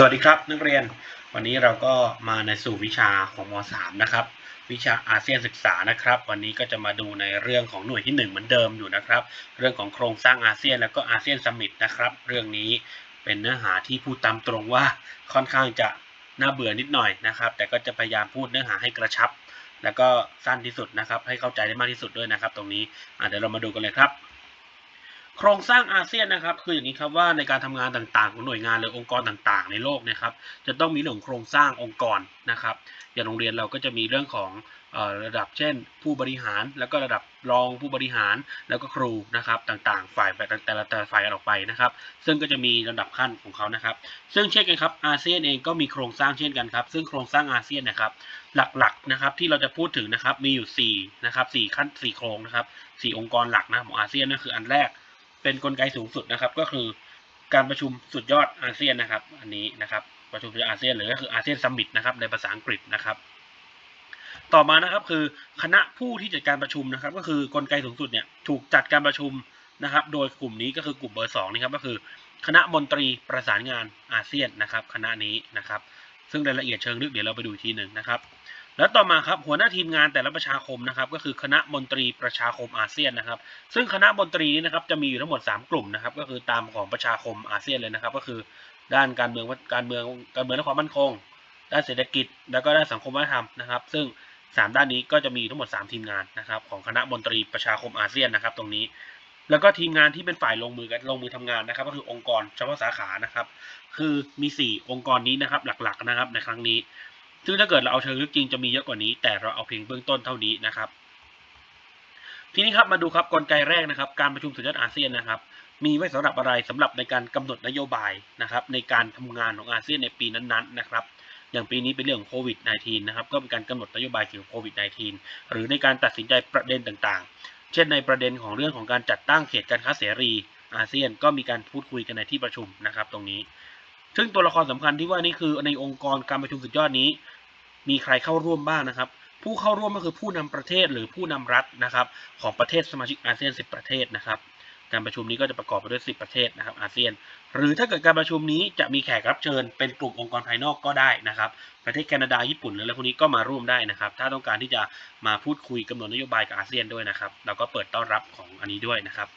สวัสดีครับนักเรียนวันนี้เราก็มาในสู่วิชาของม .3 นะครับ วิชาอาเซียนศึกษานะครับ วันนี้ก็จะมาดูในเรื่องของหน่วยที่ 1 เหมือนเดิมอยู่นะครับ เรื่องของโครงสร้างอาเซียนแล้วก็อาเซียนสมิตนะครับ เรื่องนี้เป็นเนื้อหาที่พูดตามตรงว่าค่อนข้างจะน่าเบื่อนิดหน่อยนะครับ แต่ก็จะพยายามพูดเนื้อหาให้กระชับ แล้วก็สั้นที่สุดนะครับ ให้เข้าใจได้มากที่สุดด้วยนะครับ ตรงนี้เดี๋ยวเรามาดูกันเลยครับ โครงสร้างอาเซียนนะครับ คืออย่างนี้ครับว่าในการทำงานต่างๆ ของหน่วยงานหรือองค์กรต่างๆ ในโลกนะครับ จะต้องมีเรื่องโครงสร้างองค์กรนะครับ อย่างโรงเรียนเราก็จะมีเรื่องของออระดับเช่น ผู้บริหารแล้วก็ระดับรองผู้บริหารแล้วก็ครูนะครับต่างๆ ฝ่ายแต่ละแต่ละฝ่ายออกไปนะครับ ซึ่งก็จะมีลำดับขั้นของเขานะครับ ซึ่งเช่นกันครับอาเซียนเองก็มีโครงสร้างเช่นกันครับ ซึ่งโครงสร้างอาเซียนนะครับ หลักๆนะครับที่เราจะพูดถึงนะครับมีอยู่4นะครับสี่ขั้นสี่โครงนะครับสี่องค์กรหลักนะของอาเซียนนั่นคืออันแรก เป็นกลไกสูงสุดนะครับ ก็คือการประชุมสุดยอดอาเซียนนะครับ อันนี้นะครับ ประชุมสุดยอดอาเซียนหรือก็คืออาเซียนซัมมิตนะครับในภาษาอังกฤษนะครับ ต่อมานะครับคือคณะผู้ที่จัดการประชุมนะครับ ก็คือกลไกสูงสุดเนี่ยถูกจัดการประชุมนะครับ โดยกลุ่มนี้ก็คือกลุ่มเบอร์สองนี่ครับก็คือ คณะมนตรีประสานงานอาเซียนนะครับ คณะนี้นะครับ ซึ่งรายละเอียดเชิงลึกเดี๋ยวเราไปดูทีหนึ่งนะครับ แล้วต่อมาครับหัวหน้าทีมงานแต่ละประชาคมนะครับก็คือคณะมนตรีประชาคมอาเซียนนะครับ ซึ่งคณะมนตรีนี้นะครับจะมีอยู่ทั้งหมด 3 กลุ่มนะครับ ก็คือตามของประชาคมอาเซียนเลยนะครับ ก็คือด้านการเมืองการเมืองการเมืองและความมั่นคง ด้านเศรษฐกิจ แล้วก็ด้านสังคมวัฒนธรรมนะครับ ซึ่ง 3 ด้านนี้ก็จะมีทั้งหมด 3 ทีมงานนะครับของคณะมนตรีประชาคมอาเซียนนะครับ ตรงนี้ แล้วก็ทีมงานที่เป็นฝ่ายลงมือกันลงมือทำงานนะครับ ก็คือองค์กรเฉพาะสาขานะครับ คือมี 4 องค์กรนี้นะครับหลักๆนะครับในครั้งนี้ ซึ่งถ้าเกิดเราเอาเชิงลึกจริงจะมีเยอะกว่านี้ แต่เราเอาเพียงเบื้องต้นเท่านี้นะครับ ทีนี้ครับมาดูครับกลไกแรกนะครับ การประชุมสุดยอดอาเซียนนะครับ มีไว้สำหรับอะไรสำหรับในการกำหนดนโยบายนะครับ ในการทำงานของอาเซียนในปีนั้นๆนะครับอย่างปีนี้เป็นเรื่องของโควิด -19 นะครับ ก็เป็นการกำหนดนโยบายเกี่ยวกับโควิด -19 หรือในการตัดสินใจประเด็นต่างๆ เช่นในประเด็นของเรื่องของการจัดตั้งเขตการค้าเสรีอาเซียนก็มีการพูดคุยกันในที่ประชุมนะครับ ตรงนี้ ซึ่งตัวละครสำคัญที่ว่านี่คือในองค์กรการประชุมสุดยอดนี้ มีใครเข้าร่วมบ้างนะครับ ผู้เข้าร่วมก็คือผู้นำประเทศหรือผู้นำรัฐนะครับ ของประเทศสมาชิกอาเซียน 10 ประเทศนะครับการประชุมนี้ก็จะประกอบไปด้วย 10 ประเทศนะครับอาเซียน หรือถ้าเกิดการประชุมนี้จะมีแขกรับเชิญเป็นกลุ่มองค์กรภายนอกก็ได้นะครับ ประเทศแคนาดาญี่ปุ่นหรืออะไรพวกนี้ก็มาร่วมได้นะครับ ถ้าต้องการที่จะมาพูดคุยกำหนดนโยบายกับอาเซียนด้วยนะครับเราก็เปิดต้อนรับของอันนี้ด้วยนะครับ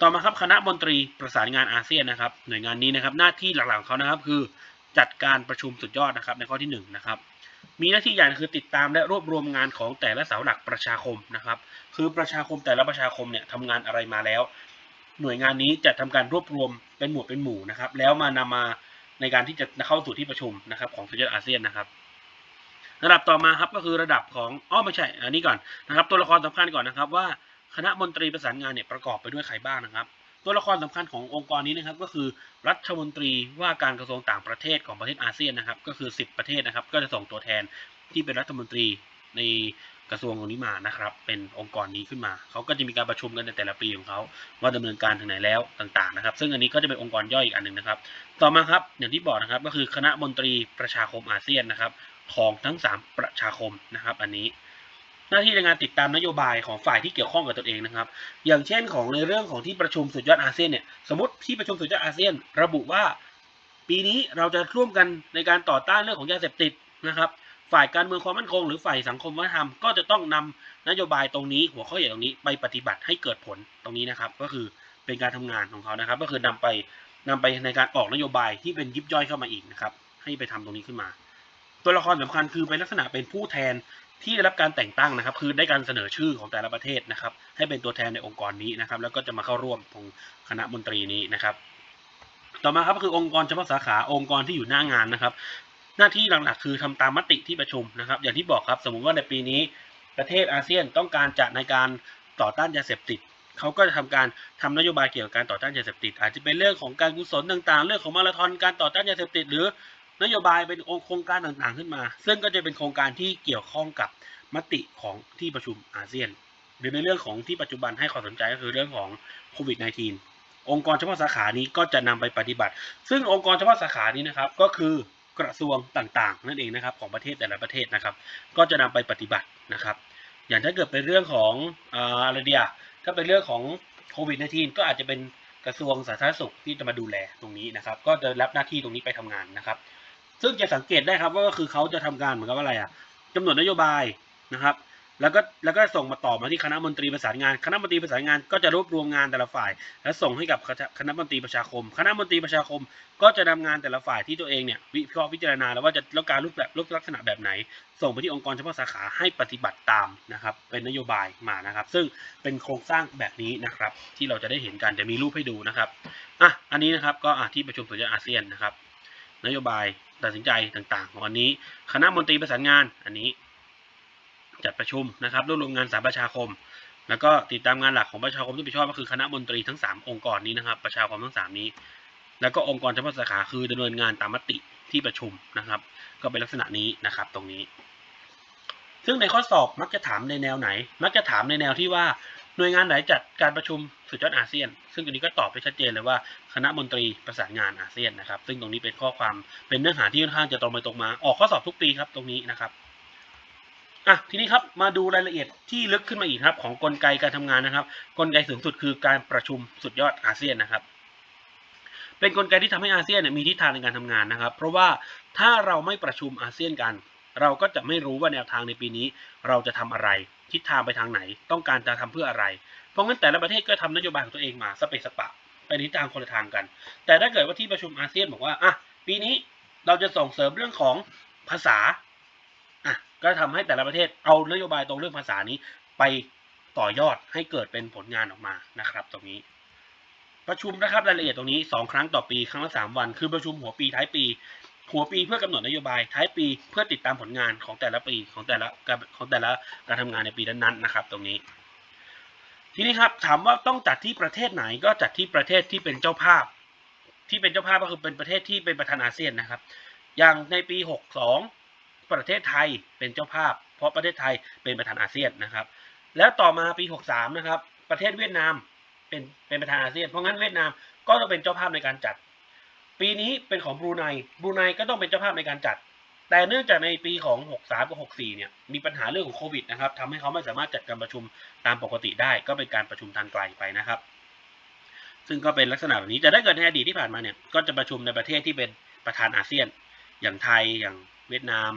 ต่อมาครับคณะมนตรีประสานงานอาเซียนนะครับ หน่วยงานนี้นะครับหน้าที่หลักๆของเขานะครับคือจัดการประชุมสุดยอดนะครับในข้อที่หนึ่งนะครับ มีหน้าที่ใหญ่คือติดตามและรวบรวมงานของแต่ละเสาหลักประชาคมนะครับ คือประชาคมแต่ละประชาคมเนี่ยทำงานอะไรมาแล้ว หน่วยงานนี้จะทำการรวบรวมเป็นหมวดเป็นหมู่นะครับ แล้วมานำมาในการที่จะเข้าสู่ที่ประชุมนะครับของสุดยอดอาเซียนนะครับ ระดับต่อมาครับก็คือระดับของอ้อไม่ใช่ อันนี้ก่อนนะครับ ตัวละครสำคัญก่อนนะครับว่าคณะมนตรีประสานงานเนี่ยประกอบไปด้วยใครบ้างนะครับ ตัวละครสำคัญขององค์กรนี้นะครับก็คือรัฐมนตรีว่าการกระทรวงต่างประเทศของประเทศอาเซียนนะครับ ก็คือ 10 ประเทศนะครับ ก็จะส่งตัวแทนที่เป็นรัฐมนตรีในกระทรวงตรงนี้มานะครับ เป็นองค์กรนี้ขึ้นมา เขาก็จะมีการประชุมกันในแต่ละปีของเขาว่าดำเนินการถึงไหนแล้วต่างๆนะครับ ซึ่งอันนี้ก็จะเป็นองค์กรย่อยอีกอันหนึ่งนะครับ ต่อมาครับอย่างที่บอกนะครับก็คือคณะมนตรีประชาคมอาเซียนนะครับของทั้ง 3 ประชาคมนะครับ อันนี้ หน้าที่ในการติดตามนโยบายของฝ่ายที่เกี่ยวข้องกับตนเองนะครับ อย่างเช่นของในเรื่องของที่ประชุมสุดยอดอาเซียนเนี่ยสมมติที่ประชุมสุดยอดอาเซียน ระบุว่า ปีนี้เราจะร่วมกันในการต่อต้านเรื่องของยาเสพติดนะครับ ฝ่ายการเมืองความมั่นคง หรือฝ่ายสังคมวัฒนธรรมก็จะต้องนำนโยบายตรงนี้ หัวข้อใหญ่ตรงนี้ไปปฏิบัติให้เกิดผลตรงนี้นะครับ ก็คือเป็นการทำงานของเขานะครับ ก็คือนำไปนำไปในการออกนโยบายที่เป็นยิบย่อยเข้ามาอีกนะครับ ให้ไปทำตรงนี้ขึ้นมา ตัวละครสำคัญคือเป็นลักษณะเป็นผู้แทนที่ได้รับการแต่งตั้งนะครับ คือได้การเสนอชื่อของแต่ละประเทศนะครับ ให้เป็นตัวแทนในองค์กรนี้นะครับ แล้วก็จะมาเข้าร่วมของคณะมนตรีนี้นะครับ ต่อมาครับก็คือองค์กรเฉพาะสาขาองค์กรที่อยู่หน้างานนะครับ หน้าที่หลักๆ คือทำตามมติที่ประชุมนะครับ อย่างที่บอกครับ สมมุติว่าในปีนี้ประเทศอาเซียนต้องการจะในการต่อต้านยาเสพติดเขาก็จะทำการทำนโยบายเกี่ยวกับการต่อต้านยาเสพติด อาจจะเป็นเรื่องของการกุศลต่างๆ เรื่องของมาราธอนการต่อต้านยาเสพติดหรือ นโยบายเป็นโครงการต่างๆขึ้นมา ซึ่งก็จะเป็นโครงการที่เกี่ยวข้องกับมติของที่ประชุมอาเซียน หรือในเรื่องของที่ปัจจุบันให้ความสนใจก็คือเรื่องของโควิด -19 องค์กรเฉพาะสาขานี้ก็จะนำไปปฏิบัติ ซึ่งองค์กรเฉพาะสาขานี้นะครับก็คือกระทรวงต่างๆ นั่นเองนะครับของประเทศแต่ละประเทศนะครับ ก็จะนำไปปฏิบัตินะครับ อย่างถ้าเกิดเป็นเรื่องของอะไรเดียถ้าเป็นเรื่องของโควิด -19 ก็อาจจะเป็นกระทรวงสาธารณสุขที่จะมาดูแลตรงนี้นะครับ ก็จะรับหน้าที่ตรงนี้ไปทำงานนะครับ ซึ่งจะสังเกตได้ครับว่าก็คือเขาจะทำการเหมือนกับอะไรอะกำหนดนโยบายนะครับ แล้วก็แล้วก็ส่งมาต่อมาที่คณะมนตรีประสานงาน คณะมนตรีประสานงานก็จะรวบรวมงานแต่ละฝ่าย และส่งให้กับคณะมนตรีประชาคม คณะมนตรีประชาคม ก็จะนำงานแต่ละฝ่ายที่ตัวเองเนี่ยวิเคราะห์พิจารณาแล้วว่าจะต้องการรูปแบบรูปลักษณะแบบไหน ส่งไปที่องค์กรเฉพาะสาขาให้ปฏิบัติตามนะครับ เป็นนโยบายมานะครับ ซึ่งเป็นโครงสร้างแบบนี้นะครับ ที่เราจะได้เห็นกันจะมีรูปให้ดูนะครับอะอันนี้นะครับก็ที่ประชุมสุดยอดอาเซียนนะครับ นโยบาย ตัดสินใจต่างๆของวันนี้ คณะมนตรีประสานงานอันนี้ จัดประชุมนะครับรวบรวมงานสาประชาคม แล้วก็ติดตามงานหลักของประชาคมที่ผิดชอบก็คือคณะมนตรีทั้ง 3 องค์กรนี้นะครับ ประชาคมทั้ง 3 นี้ แล้วก็องค์กรเฉพาะสาขาคือดำเนินงานตามมติที่ประชุมนะครับ ก็เป็นลักษณะนี้นะครับ ตรงนี้ ซึ่งในข้อสอบมักจะถามในแนวไหน มักจะถามในแนวที่ว่า หน่วยงานไหนจัดการประชุมสุดยอดอาเซียน ซึ่งตรงนี้ก็ตอบไปชัดเจนเลยว่าคณะมนตรีประสานงานอาเซียนนะครับ ซึ่งตรงนี้เป็นข้อความเป็นเนื้อหาที่ค่อนข้างจะตรงไปตรงมา ออกข้อสอบทุกปีครับตรงนี้นะครับอะทีนี้ครับมาดูรายละเอียดที่ลึกขึ้นมาอีกครับ ของกลไกการทำงานนะครับ กลไกสูงสุดคือการประชุมสุดยอดอาเซียนนะครับ เป็นกลไกที่ทำให้อาเซียนมีทิศทางในการทำงานนะครับ เพราะว่าถ้าเราไม่ประชุมอาเซียนกัน เราก็จะไม่รู้ว่าแนวทางในปีนี้ เราจะทำอะไร ทิศทางไปทางไหน ต้องการจะทำเพื่ออะไร เพราะงั้นแต่ละประเทศก็ทำนโยบายของตัวเองมาสเปซสปะไปทิศทางคนละทางกัน แต่ถ้าเกิดว่าที่ประชุมอาเซียนบอกว่าอะปีนี้เราจะส่งเสริมเรื่องของภาษาอะก็ทำให้แต่ละประเทศเอานโยบายตรงเรื่องภาษานี้ไปต่อยอดให้เกิดเป็นผลงานออกมานะครับ ตรงนี้ ประชุมนะครับรายละเอียดตรงนี้สองครั้งต่อปีครั้งละสามวัน คือประชุมหัวปีท้ายปี หัวปีเพื่อกำหนดนโยบาย ท้ายปีเพื่อติดตามผลงานของแต่ละปีของแต่ละการของแต่ละการทำงานในปีนั้นๆนะครับ ตรงนี้ ทีนี้ครับถามว่าต้องจัดที่ประเทศไหนก็จัดที่ประเทศที่เป็นเจ้าภาพ ที่เป็นเจ้าภาพก็คือเป็นประเทศที่เป็นประธานอาเซียนนะครับ อย่างในปี 62 ประเทศไทยเป็นเจ้าภาพ เพราะประเทศไทยเป็นประธานอาเซียนนะครับ แล้วต่อมาปี 63 นะครับ ประเทศเวียดนามเป็นเป็นประธานอาเซียน เพราะงั้นเวียดนามก็ต้องเป็นเจ้าภาพในการจัด ปีนี้เป็นของบรูไนบรูไนก็ต้องเป็นเจ้าภาพในการจัด แต่เนื่องจากในปีของ 63 กับ 64 เนี่ย มีปัญหาเรื่องของโควิดนะครับทำให้เขาไม่สามารถจัดการประชุมตามปกติได้ ก็เป็นการประชุมทางไกลไปนะครับ ซึ่งก็เป็นลักษณะแบบนี้แต่ถ้เกิดในอดีตที่ผ่านมาเนี่ย ก็จะประชุมในประเทศที่เป็นประธานอาเซียน อย่างไทย อย่างเวียดนาม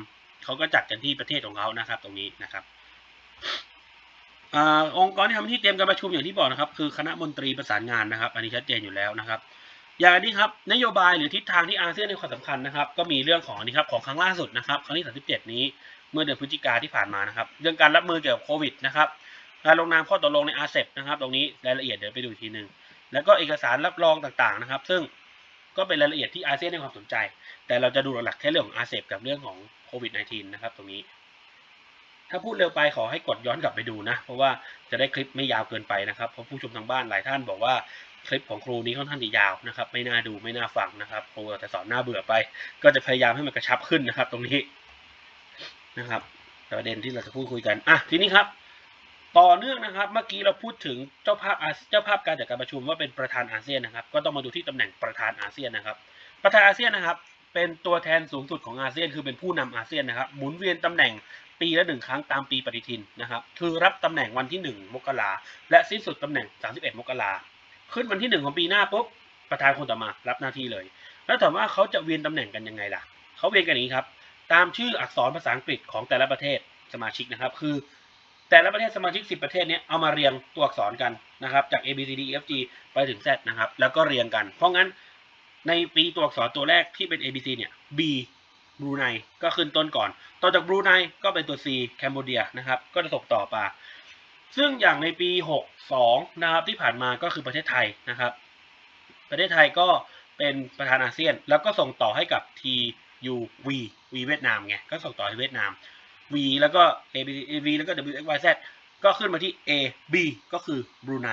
เขาก็จัดกันที่ประเทศของเขานะครับ ตรงนี้นะครับอาองค์กรที่ทำที่เตรียมการประชุมอย่างที่บอกนะครับ คือคณะมนตรีประสานงานนะครับ อันนี้ชัดเจนอยู่แล้วนะครับ อย่างนี้ครับนโยบายหรือทิศทางที่อาเซียนในความสำคัญนะครับ ก็มีเรื่องของนี้ครับของครั้งล่าสุดนะครับครั้งที่37 นี้เมื่อเดือนพฤศจิกาที่ผ่านมานะครับ เรื่องการรับมือเกี่ยวกับโควิดนะครับการลงนามข้อตกลงในอาเซบนะครับ ตรงนี้รายละเอียดเดี๋ยวไปดูทีหนึ่งแล้วก็เอกสารรับรองต่างๆนะครับ ซึ่งก็เป็นรายละเอียดที่อาเซียนให้ความสนใจ แต่เราจะดูหลักๆแค่เรื่องของอาเซบกับเรื่องของโควิด -19 นะครับ ตรงนี้ ถ้าพูดเร็วไปขอให้กดย้อนกลับไปดูนะ เพราะว่าจะได้คลิปไม่ยาวเกินไปนะครับ เพราะผู้ชมทางบ้านหลายท่านบอกว่า คลิปของครูนี้ค่อนข้างจะยาวนะครับ ไม่น่าดูไม่น่าฟังนะครับครูแต่สอนหน้าเบื่อไป ก็จะพยายามให้มันกระชับขึ้นนะครับ ตรงนี้นะครับประเด็นที่เราจะพูดคุยกันอะทีนี้ครับ ต่อเนื่องนะครับ เมื่อกี้เราพูดถึงเจ้าภาพเจ้าภาพการจัดการประชุมว่าเป็นประธานอาเซียนนะครับ ก็ต้องมาดูที่ตำแหน่งประธานอาเซียนนะครับ ประธานอาเซียนนะครับ เป็นตัวแทนสูงสุดของอาเซียน คือเป็นผู้นำอาเซียนนะครับ หมุนเวียนตำแหน่งปีละหนึ่งครั้งตามปีปฏิทินนะครับ คือรับตำแหน่งวันที่ 1 มกราและสิ้นสุดตำแหน่ง 31 มกรา ขึ้นวันที่1ของปีหน้าปุ๊บประธานคนต่อมารับหน้าที่เลย แล้วถามว่าเขาจะเวียนตำแหน่งกันยังไงล่ะเขาเวียนกันอย่างนี้ครับ ตามชื่ออักษรภาษาอังกฤษของแต่ละประเทศสมาชิกนะครับ คือ แต่ละประเทศสมาชิก 10 ประเทศเนี้ยเอามาเรียงตัวอักษรกันนะครับ จาก A B C D E F G ไปถึง Z นะครับ แล้วก็เรียงกัน เพราะงั้นในปีตัวอักษรตัวแรกที่เป็น A B C เนี่ย B บรูไนก็ขึ้นต้นก่อน ต่อจากบรูไนก็เป็นตัว C แคนเบเดียนะครับ ก็จะส่งต่อไป ซึ่งอย่างในปี 62 นะครับที่ผ่านมาก็คือประเทศไทยนะครับ ประเทศไทยก็เป็นประธานอาเซียน แล้วก็ส่งต่อให้กับ TUV V เวียดนามไงก็ส่งต่อให้เวียดนาม V แล้วก็ A B A V แล้วก็ W X Y Z ก็ขึ้นมาที่ A B ก็คือบรูไน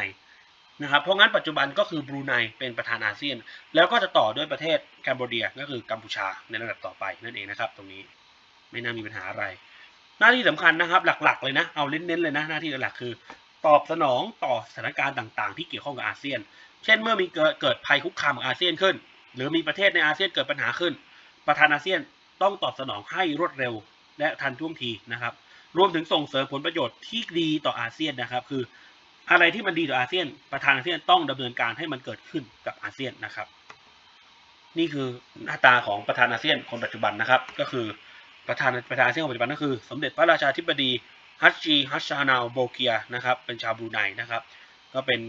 นะครับเพราะงั้นปัจจุบันก็คือบรูไนเป็นประธานอาเซียน แล้วก็จะต่อด้วยประเทศแคนเบเดียก็คือกัมพูชาในระดับต่อไปนั่นเองนะครับ ตรงนี้ไม่น่ามีปัญหาอะไร หน้าที่สำคัญนะครับ หลักๆเลยนะเอาเน้นๆเลยนะหน้าที่หลักคือ ตอบสนองต่อสถานการณ์ต่างๆ ที่เกี่ยวข้องกับอาเซียน เช่นเมื่อมีเกิดเกิดภัยคุกคามของอาเซียนขึ้น หรือมีประเทศในอาเซียนเกิดปัญหาขึ้น ประธานอาเซียนต้องตอบสนองให้รวดเร็ว และทันท่วงทีนะครับ รวมถึงส่งเสริมผลประโยชน์ที่ดีต่ออาเซียนนะครับ คือ อะไรที่มันดีต่ออาเซียน ประธานอาเซียนต้องดำเนินการให้มันเกิดขึ้นกับอาเซียนนะครับ นี่คือหน้าตาของประธานอาเซียนคนปัจจุบันนะครับ ก็คือ ประธานประธานอาเซียนคนปัจจุบันก็คือ สมเด็จพระราชาธิบดีฮัชจีฮัชชานาลโบเกียนะครับเป็นชาวบรูไนนะครับ ก็เป็น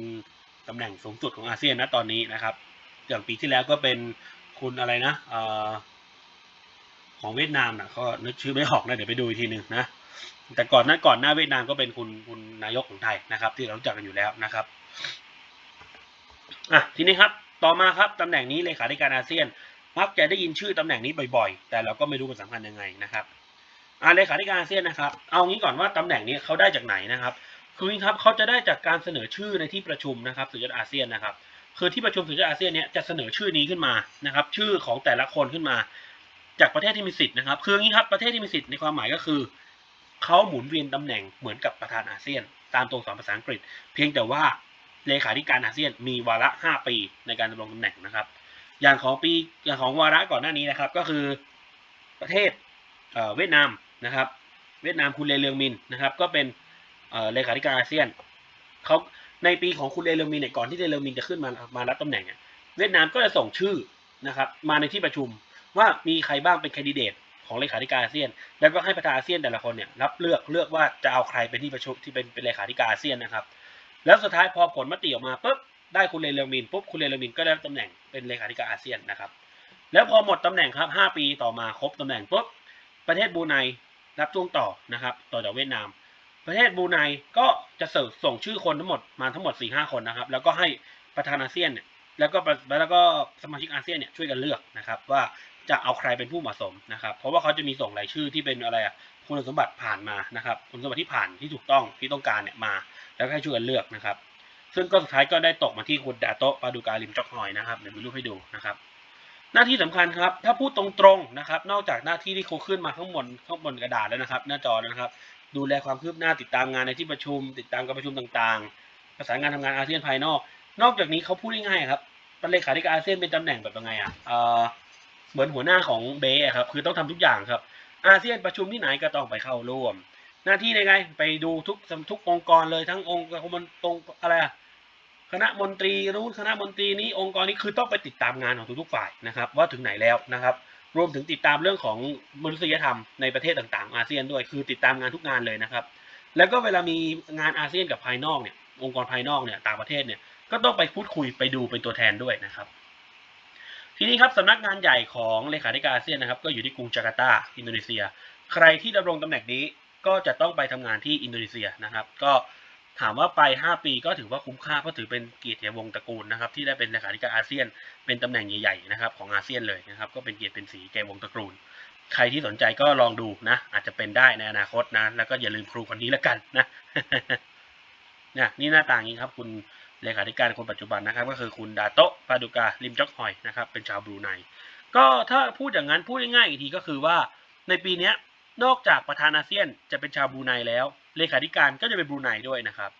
ตำแหน่งสูงสุดของอาเซียนนะตอนนี้นะครับอย่างปีที่แล้วก็เป็นคุณอะไรนะเอ่อของเวียดนามนะก็นึกชื่อไม่ออกนะเดี๋ยวไปดูอีกทีหนึ่งนะแต่ก่อนหน้าก่อนหน้าเวียดนามก็เป็นคุณคุณนายกของไทยนะครับ ที่เรารู้จักกันอยู่แล้วนะครับอะทีนี้ครับต่อมาครับตำแหน่งนี้เลขาธิการอาเซียน มักจะได้ยินชื่อตำแหน่งนี้บ่อยๆ แต่เราก็ไม่รู้มันสำคัญยังไงนะครับอ่าเลขาธิการอาเซียนนะครับ เอางี้ก่อนว่าตำแหน่งนี้เขาได้จากไหนนะครับ คืองี้ครับเขาจะได้จากการเสนอชื่อในที่ประชุมนะครับสุดยอดอาเซียนนะครับ คือที่ประชุมสุดยอดอาเซียนเนี้ยจะเสนอชื่อนี้ขึ้นมานะครับ ชื่อของแต่ละคนขึ้นมา จากประเทศที่มีสิทธิ์นะครับ คืออย่างนี้ครับประเทศที่มีสิทธิ์ในความหมายก็คือเขาหมุนเวียนตำแหน่งเหมือนกับประธานอาเซียน ตามตัวอักษรภาษาอังกฤษ เพียงแต่ว่าเลขาธิการอาเซียนมีวาระ 5 ปีในการดำรงตำแหน่งนะครับ อย่างของปีอย่างของวาระก่อนหน้านี้นะครับ ก็คือประเทศเวียดนามนะครับ เวียดนามคุณเลเลืองมินนะครับ ก็เป็นเลขาธิการอาเซียนเขาในปีของคุณเลเลืองมินเนี่ยก่อนที่เลเลืองมินจะขึ้นมามารับตำแหน่งเวียดนามก็จะส่งชื่อนะครับ มาในที่ประชุมว่ามีใครบ้างเป็นคนดิเดตของเลขาธิการอาเซียน แล้วก็ให้ประธานอาเซียนแต่ละคนเนี่ยรับเลือกเลือกว่าจะเอาใครเป็นที่ประชุมที่เป็นเป็นเลขาธิการอาเซียนนะครับ แล้วสุดท้ายพอผลมติออกมาปุ๊บ ได้คุณเลเลอมินปุ๊บคุณเลเลอมินก็ได้รับตำแหน่งเป็นเลขาธิการอาเซียนนะครับ แล้วพอหมดตำแหน่งครับ 5 ปีต่อมาครบตำแหน่งปุ๊บประเทศบูไนรับช่วงต่อนะครับ ต่อจากเวียดนาม ประเทศบูไนก็จะเสส่งชื่อคนทั้งหมดมาทั้งหมด 4-5 คนนะครับ แล้วก็ให้ประธานอาเซียนเนี่ยแล้วก็แล้วก็สมาชิกอาเซียนเนี่ยช่วยกันเลือกนะครับ ว่าจะเอาใครเป็นผู้เหมาะสมนะครับ เพราะว่าเขาจะมีส่งรายชื่อที่เป็นอะไรอะคุณสมบัติผ่านมานะครับ คุณสมบัติที่ผ่านที่ถูกต้องที่ต้องการเนี่ยมา แล้วให้ช่วยกันเลือกนะครับ ซึ่งก็สุดท้ายก็ได้ตกมาที่คุณดาโตปาดูการิมจอกฮอยนะครับเดี๋ยวมีรูปให้ดูนะครับ หน้าที่สำคัญครับ ถ้าพูดตรงๆนะครับ นอกจากหน้าที่ที่เขาขึ้นมาข้างบนข้างบนกระดาษแล้วนะครับ หน้าจอนะครับ ดูแลความคืบหน้าติดตามงานในที่ประชุม ติดตามการประชุมต่างๆ ประสานงานทำงานอาเซียนภายนอก นอกจากนี้เขาพูดง่ายๆครับเป็นเลขาธิการอาเซียนเป็นตำแหน่งแบบยังไงอะเออเหมือนหัวหน้าของเบย์ครับคือต้องทำทุกอย่างครับ อาเซียนประชุมที่ไหนก็ต้องไปเข้าร่วม หน้าที่ในไง ไปดูทุกทุกองค์กรเลยทั้งองค์กรมันตรงอะไรอะ คณะมนตรีนู้นคณะมนตรีนี้องค์กรนี้คือต้องไปติดตามงานของทุกๆฝ่ายนะครับ ว่าถึงไหนแล้วนะครับ รวมถึงติดตามเรื่องของมนุษยธรรมในประเทศต่างๆ อาเซียนด้วย คือติดตามงานทุกงานเลยนะครับ แล้วก็เวลามีงานอาเซียนกับภายนอกเนี่ยองค์กรภายนอกเนี่ยต่างประเทศเนี่ยก็ต้องไปพูดคุยไปดูเป็นตัวแทนด้วยนะครับ ทีนี้ครับสำนักงานใหญ่ของเลขาธิการอาเซียนนะครับ ก็อยู่ที่กรุงจาการ์ตาอินโดนีเซีย ใครที่ดำรงตำแหน่งนี้ก็จะต้องไปทำงานที่อินโดนีเซียนะครับ ก็ ถามว่าไป 5 ปีก็ถือว่าคุ้มค่าเพราะถือเป็นเกียรติวงตระกูลนะครับที่ได้เป็นเลขาธิการอาเซียน เป็นตำแหน่งใหญ่ๆนะครับของอาเซียนเลยนะครับก็เป็นเกียรติเป็นสีแก่วงตระกูล ใครที่สนใจก็ลองดูนะ อาจจะเป็นได้ในอนาคตนะแล้วก็อย่าลืมครูคนนี้แล้วกันนะนี่ยนี่หน้าต่างนี้ครับคุณเลขาธิการคนปัจจุบันนะครับ ก็คือคุณดาโตะปาดูกาลิมจ็อกฮอยนะครับเป็นชาวบรูไนก็ถ้าพูดอย่างนั้นพูดง่ายๆอีกทีก็คือว่าในปีนี้นอกจากประธานอาเซียนจะเป็นชาวบรูไนแล้ว เลขาธิการก็จะเป็นบรูไนด้วยนะครับ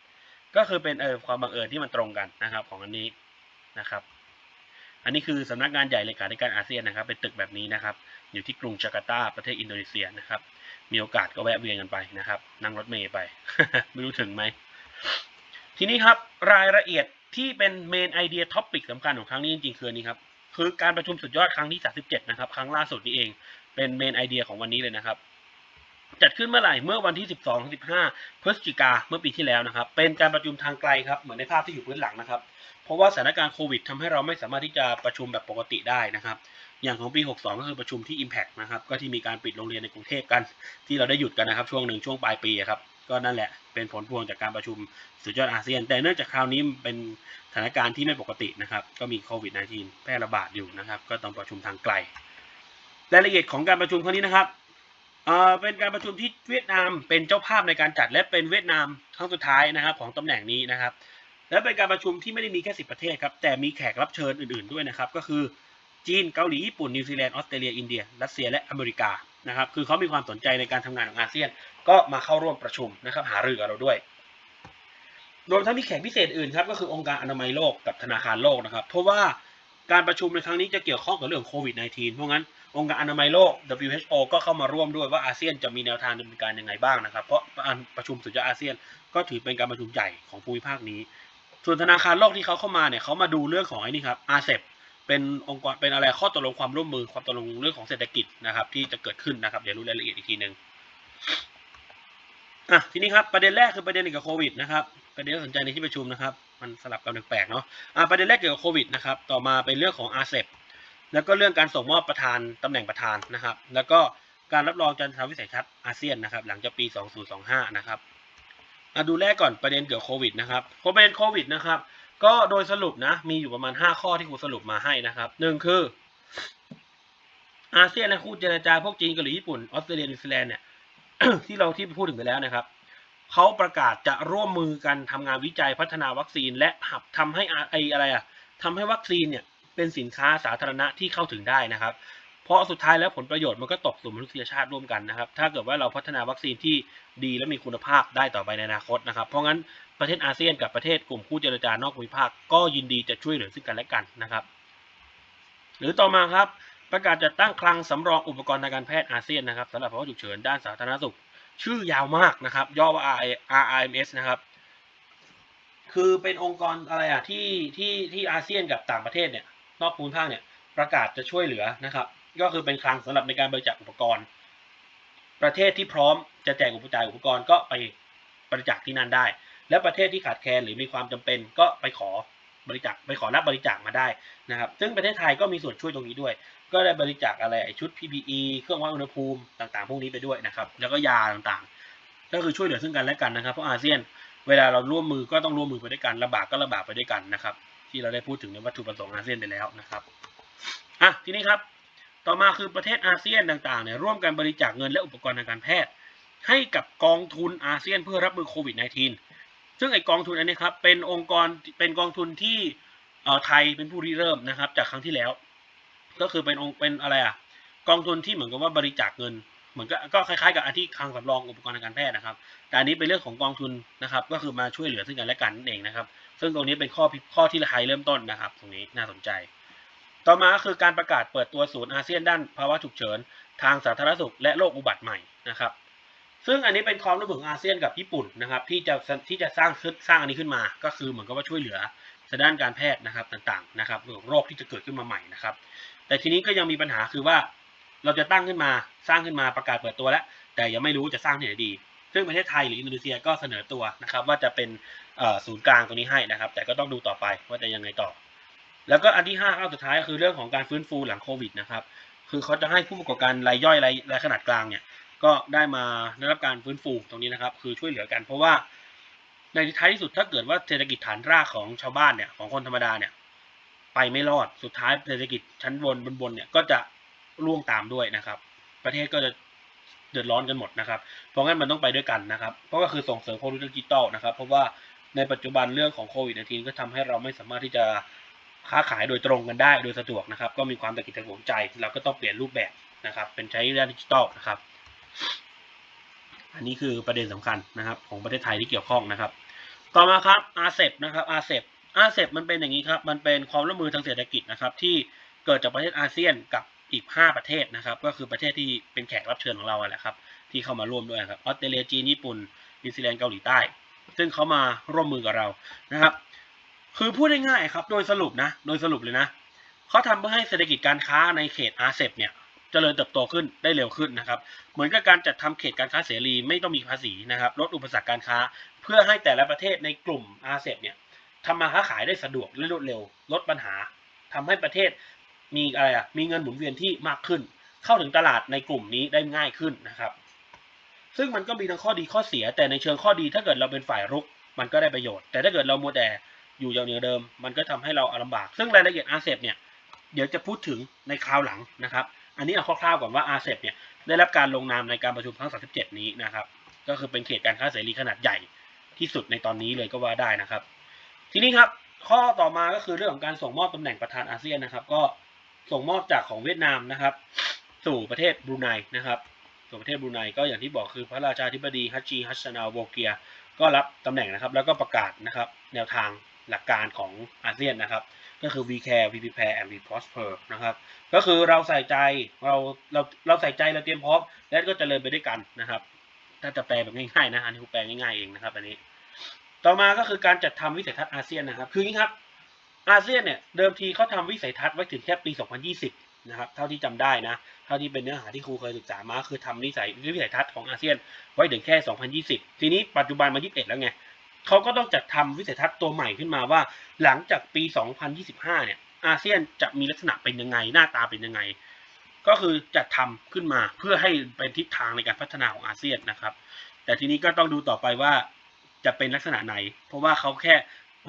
ก็คือเป็นเออความบังเอิญที่มันตรงกันนะครับของอันนี้นะครับอันนี้คือสำนักงานใหญ่เลขาธิการอาเซียนนะครับ เป็นตึกแบบนี้นะครับ อยู่ที่กรุงจาการ์ตาประเทศอินโดนีเซียนะครับ มีโอกาสก็แวะเวียนกันไปนะครับ นั่งรถเมย์ไป ไม่รู้ถึงไหม ทีนี้ครับรายละเอียดที่เป็นเมนไอเดียท็อปิกสำคัญของครั้งนี้จริงๆคือนนี้ครับ คือการประชุมสุดยอดครั้งที่ 37 นะครับ ครั้งล่าสุดนี้เอง เป็นเมนไอเดียของวันนี้เลยนะครับ จัดขึ้นเมื่อไหร่เมื่อวันที่ 12-15 พฤศจิกาเมื่อปีที่แล้วนะครับ เป็นการประชุมทางไกลครับเหมือนในภาพที่อยู่พื้นหลังนะครับ เพราะว่าสถานการณ์โควิดทำให้เราไม่สามารถที่จะประชุมแบบปกติได้นะครับ อย่างของปี 62 ก็คือประชุมที่ Impact นะครับก็ที่มีการปิดโรงเรียนในกรุงเทพกัน ที่เราได้หยุดกันนะครับช่วงหนึ่งช่วงปลายปีครับก็นั่นแหละเป็นผลพวงจากการประชุมสุดยอดอาเซียน แต่เนื่องจากคราวนี้เป็นสถานการณ์ที่ไม่ปกตินะครับก็มีโควิด -19 แพร่ระบาดอยู่นะครับก็ต้องประชุมทางไกลรายละเอียดของการประชุมครั้งนี้นะครับ เป็นการประชุมที่เวียดนามเป็นเจ้าภาพในการจัดและเป็นเวียดนามครั้งสุดท้ายนะครับ ของตำแหน่งนี้นะครับ และเป็นการประชุมที่ไม่ได้มีแค่สิบประเทศครับแต่มีแขกรับเชิญอื่นๆด้วยนะครับ ก็คือจีนเกาหลีญี่ปุ่นนิวซีแลนด์ออสเตรเลียอินเดียรัสเซียและอเมริกานะครับคือเขามีความสนใจในการทำงานของอาเซียน ก็มาเข้าร่วมประชุมนะครับหารือกับเราด้วยรวมทั้งมีแขกพิเศษอื่นครับก็คือองค์การอนามัยโลกกับธนาคารโลกนะครับ เพราะว่าการประชุมในครั้งนี้จะเกี่ยวข้องกับเรื่องโควิด -19 เพราะงั้น องค์การอนามัยโลก WHO ก็เข้ามาร่วมด้วยว่าอาเซียนจะมีแนวทางดำเนินการยังไงบ้างนะครับ เพราะการประชุมสุดยอดอาเซียนก็ถือเป็นการประชุมใหญ่ของภูมิภาคนี้ ส่วนธนาคารโลกที่เขาเข้ามาเนี่ยเขามาดูเรื่องของไอ้นี่ครับอาเซบเป็นองค์กรเป็นอะไรข้อตกลงความร่วมมือความตกลงเรื่องของเศรษฐกิจนะครับ ที่จะเกิดขึ้นนะครับเดี๋ยวรู้รายละเอียดอีกทีหนึ่งอะทีนี้ครับประเด็นแรกคือประเด็นเกี่ยวกับโควิดนะครับประเด็นที่สนใจในที่ประชุมนะครับ มันสลับกันแปลกๆเนาะอะประเด็นแรกเกี่ยวกับโควิดนะครับต่อมาเป็นเรื่องของอาเซบ แล้วก็เรื่องการส่งมอบประธานตำแหน่งประธานนะครับ แล้วก็การรับรองจันทรวิสัยทัศน์อาเซียนนะครับ หลังจากปี 2025 นะครับมาดูแรกก่อนประเด็นเกี่ยวกับโควิดนะครับประเด็นโควิดนะครับ ก็โดยสรุปนะ มีอยู่ประมาณ 5 ข้อที่ครูสรุปมาให้นะครับหนึ่งคือ อาเซียนและคู่เจรจาพวกจีนเกาหลีญี่ปุ่นออสเตรเลียนิวซีแลนด์เนี่ยที่เราที่พูดถึงไปแล้วนะครับเขาประกาศจะร่วมมือกันทำงานวิจัยพัฒนาวัคซีน และหับทำให้ไออะไรอะทำให้วัคซีนเนี่ย เป็นสินค้าสาธารณะที่เข้าถึงได้นะครับ เพราะสุดท้ายแล้วผลประโยชน์มันก็ตกสู่มนุษยชาติร่วมกันนะครับ ถ้าเกิดว่าเราพัฒนาวัคซีนที่ดีและมีคุณภาพได้ต่อไปในอนาคตนะครับ เพราะงั้นประเทศอาเซียนกับประเทศกลุ่มคู่เจรจานอกภูมิภาคก็ยินดีจะช่วยเหลือซึ่งกันและกันนะครับ หรือต่อมาครับประกาศจัดตั้งคลังสำรองอุปกรณ์ทางการแพทย์อาเซียนนะครับสำหรับภาวะฉุกเฉินด้านสาธารณสุข ชื่อยาวมากนะครับ ย่อว่า RIMS นะครับ คือเป็นองค์กรอะไรอะที่ที่ที่อาเซียนกับต่างประเทศเนี่ย นอกภูมิภาคเนี่ยประกาศจะช่วยเหลือนะครับ ก็คือเป็นคลังสำหรับในการบริจาคอุปกรณ์ ประเทศที่พร้อมจะแจกอุปจายอุปกรณ์ก็ไปบริจาคที่นั่นได้ และประเทศที่ขาดแคลนหรือมีความจำเป็นก็ไปขอบริจาคไปขอรับบริจาคมาได้นะครับ ซึ่งประเทศไทยก็มีส่วนช่วยตรงนี้ด้วย ก็ได้บริจาคอะไรชุด PPE เครื่องวัดอุณหภูมิต่างๆ พวกนี้ไปด้วยนะครับ แล้วก็ยาต่างๆ ก็คือช่วยเหลือซึ่งกันและกันนะครับ เพราะอาเซียนเวลาเราร่วมมือก็ต้องร่วมมือไปด้วยกันระบาดก็ระบาดไปด้วยกันนะครับ ที่เราได้พูดถึงในวัตถุประสงค์อาเซียนไปแล้วนะครับอะทีนี้ครับ ต่อมาคือประเทศอาเซียนต่างๆเนี่ยร่วมกันบริจาคเงินและอุปกรณ์ทางการแพทย์ ให้กับกองทุนอาเซียนเพื่อรับมือโควิด -19 ซึ่งไอกองทุนอันนี้ครับเป็นองค์กรเป็นกองทุนที่เออไทยเป็นผู้ริเริ่มนะครับ จากครั้งที่แล้ว ก็คือเป็นองค์เป็นอะไรอะกองทุนที่เหมือนกับว่าบริจาคเงินเหมือนก็ก็คล้ายๆกับอันที่คลังสำรองอุปกรณ์ทางการแพทย์นะครับ แต่อันนี้เป็นเรื่องของกองทุนนะครับ ก็คือมาช่วยเหลือซึ่งกันและกันนั่นเองนะครับ ซึ่งตรงนี้เป็นข้อข้อที่ไทยเริ่มต้นนะครับ ตรงนี้น่าสนใจ ต่อมาก็คือการประกาศเปิดตัวศูนย์อาเซียนด้านภาวะฉุกเฉิน ทางสาธารณสุขและโรคอุบัติใหม่นะครับ ซึ่งอันนี้เป็นความร่วมมือของอาเซียนกับญี่ปุ่นนะครับที่จะที่จะสร้างขึ้นสร้างอันนี้ขึ้นมา ก็คือเหมือนกับว่าช่วยเหลือทางด้านการแพทย์นะครับต่างๆนะครับเรื่องโรคที่จะเกิดขึ้นมาใหม่นะครับ แต่ทีนี้ก็ยังมีปัญหาคือว่าเราจะตั้งขึ้นมาสร้างขึ้นมาประกาศเปิดตัวแล้ว แต่ยังไม่รู้จะสร้างที่ไหนดี ซึ่งประเทศไทยหรืออินโดนีเซียก็เสนอตัวนะครับว่าจะเป็นศูนย์กลางตรงนี้ให้นะครับ แต่ก็ต้องดูต่อไปว่าจะยังไงต่อ แล้วก็อันที่ห้าข้อสุดท้ายก็คือเรื่องของการฟื้นฟูหลังโควิดนะครับคือเขาจะให้ผู้ประกอบการรายย่อยรายรายขนาดกลางเนี่ยก็ได้มาได้รับการฟื้นฟูตรงนี้นะครับ คือช่วยเหลือกัน เพราะว่าในท้ายที่สุดถ้าเกิดว่าเศรษฐกิจฐานรากของชาวบ้านเนี่ยของคนธรรมดาเนี่ยไปไม่รอดสุดท้ายเศรษฐกิจชั้นบนบนบนเนี่ยก็จะร่วงตามด้วยนะครับ ประเทศก็จะ เดือดร้อนกันหมดนะครับ เพราะงั้นมันต้องไปด้วยกันนะครับเพราะก็คือส่งเสริมโควิดดิจิตอลนะครับ เพราะว่าในปัจจุบันเรื่องของโควิด -19 ก็ทำให้เราไม่สามารถที่จะค้าขายโดยตรงกันได้โดยสะดวกนะครับ ก็มีความตะกิดตะขวงใจ เราก็ต้องเปลี่ยนรูปแบบนะครับ เป็นใช้ด้านดิจิตอลนะครับ อันนี้คือประเด็นสำคัญนะครับ ของประเทศไทยที่เกี่ยวข้องนะครับ ต่อมาครับอาเซบนะครับอาเซบอาเซบมันเป็นอย่างนี้ครับ มันเป็นความร่วมมือทางเศรษฐกิจนะครับที่เกิดจากประเทศอาเซียนกับ อีก 5 ประเทศนะครับ ก็คือประเทศที่เป็นแขกรับเชิญของเราแหละครับ ที่เข้ามาร่วมด้วยครับออสเตรเลียจีนญี่ปุ่นนิวซีแลนด์เกาหลีใต้ ซึ่งเขามาร่วมมือกับเรานะครับ คือพูดง่ายๆครับ โดยสรุปนะ โดยสรุปเลยนะเขาทำเพื่อให้เศรษฐกิจการค้าในเขตอาเซบเนี่ยเจริญเติบโตขึ้นได้เร็วขึ้นนะครับ เหมือนกับการจัดทำเขตการค้าเสรีไม่ต้องมีภาษีนะครับลดอุปสรรคการค้า เพื่อให้แต่ละประเทศในกลุ่มอาเซบเนี่ยทำมาค้าขายได้สะดวกและรวดเร็ว ลดปัญหาทำให้ประเทศ มีอะไรอะมีเงินหมุนเวียนที่มากขึ้น เข้าถึงตลาดในกลุ่มนี้ได้ง่ายขึ้นนะครับ ซึ่งมันก็มีทั้งข้อดีข้อเสีย แต่ในเชิงข้อดีถ้าเกิดเราเป็นฝ่ายรุก มันก็ได้ประโยชน์ แต่ถ้าเกิดเรามัวแต่อยู่อย่างเดิม มันก็ทำให้เราลำบาก ซึ่งรายละเอียดอาเซบเนี่ยเดี๋ยวจะพูดถึงในคราวหลังนะครับ อันนี้เอาคร่าวๆก่อนว่าอาเซบเนี่ยได้รับการลงนามในการประชุมครั้ง 37 นี้นะครับ ก็คือเป็นเขตการค้าเสรีขนาดใหญ่ที่สุดในตอนนี้เลยก็ว่าได้นะครับ ทีนี้ครับข้อต่อมาก็คือเรื่องของการส่งมอบตำแหน่งประธานอาเซียนนะครับ ก็ ส่งมอบจากของเวียดนามนะครับ สู่ประเทศบรูไนนะครับสู่ประเทศบรูไนก็อย่างที่บอกคือพระราชาธิบดีฮัจจีฮัชนาโวเกีย ก็รับตำแหน่งนะครับ แล้วก็ประกาศนะครับ แนวทางหลักการของอาเซียนนะครับ ก็คือ we care we prepare and we prosper นะครับ ก็คือเราใส่ใจเราเราเราใส่ใจเราเตรียมพร้อมและก็จเจริญไปด้วยกันนะครับ ถ้าจะแปลแบบง่ายๆนะอันนี้ผมแปลง่ายๆเองนะครับอันนี้ ต่อมาก็คือการจัดทำวิสัยทัศน์อาเซียนนะครับ คืออย่างนี้ครับ อาเซียนเนี่ยเดิมทีเขาทำวิสัยทัศน์ไว้ถึงแค่ปี 2020 นะครับ เท่าที่จำได้นะ เท่าที่เป็นเนื้อหาที่ครูเคยศึกษามา คือทำนิสัยวิสัยทัศน์ของอาเซียนไว้ถึงแค่ 2020 ทีนี้ปัจจุบันมา 21 แล้วไงเขาก็ต้องจัดทำวิสัยทัศน์ตัวใหม่ขึ้นมาว่า หลังจากปี 2025 เนี่ยอาเซียนจะมีลักษณะเป็นยังไง หน้าตาเป็นยังไง ก็คือจัดทำขึ้นมาเพื่อให้เป็นทิศทางในการพัฒนาของอาเซียนนะครับ แต่ทีนี้ก็ต้องดูต่อไปว่าจะเป็นลักษณะไหน เพราะว่าเขาแค่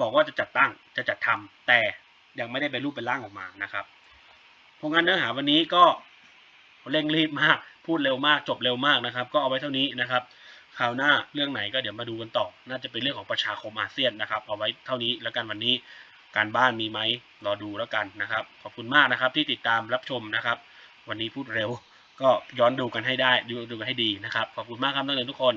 บอกว่าจะจัดตั้งจะจัดทำแต่ยังไม่ได้เป็นรูปเป็นร่างออกมานะครับเพราะงั้นเนื้อหาวันนี้ก็เร่งรีบมาก พูดเร็วมากจบเร็วมากนะครับ ก็เอาไว้เท่านี้นะครับคราวหน้าเรื่องไหนก็เดี๋ยวมาดูกันต่อ น่าจะเป็นเรื่องของประชาคมอาเซียนนะครับ เอาไว้เท่านี้แล้วกันวันนี้การบ้านมีไหมรอดูแล้วกันนะครับ ขอบคุณมากนะครับที่ติดตามรับชมนะครับ วันนี้พูดเร็ว ก็ย้อนดูกันให้ได้ดูดูกันให้ดีนะครับ ขอบคุณมากครับนักเรียนทุกคน